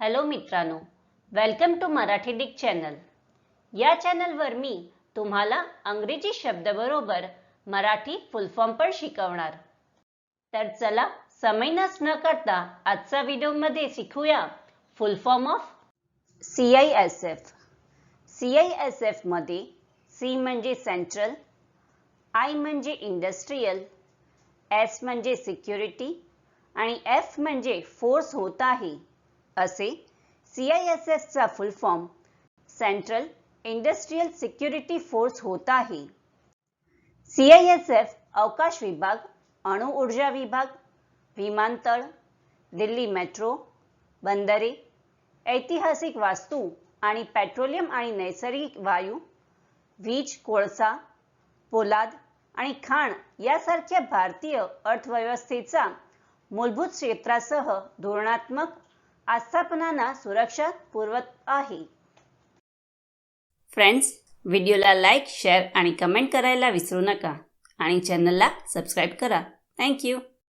Hello मित्रांनो welcome to Marathi डिक channel या चॅनलवर मी तुम्हाला अंग्रेजी शब्दाबरोबर मराठी फुल फॉर्म पण शिकवणार. तर चला समय नस न करता आजचा व्हिडिओमध्ये शिकूया full form of C I S F C I S एफमध्ये C म्हणजे सेंट्रल आय म्हणजे इंडस्ट्रीयल एस म्हणजे सिक्युरिटी आणि एफ म्हणजे फोर्स होत आहे. असे C I S एसचा full form central industrial security force होत आहे. सी आय एस एफ अवकाश विभाग अणुऊर्जा विभाग विमानतळ दिल्ली मेट्रो बंदरे ऐतिहासिक वास्तू आणि पेट्रोलियम आणि नैसर्गिक वायू वीज कोळसा पोलाद आणि खाण यासारख्या भारतीय अर्थव्यवस्थेचा मूलभूत क्षेत्रासह धोरणात्मक आस्थापनांना सुरक्षा पुरवत आहे. फ्रेंड्स व्हिडिओला लाईक शेअर आणि कमेंट करायला विसरू नका. आणि चॅनलला सबस्क्राईब करा. थँक्यू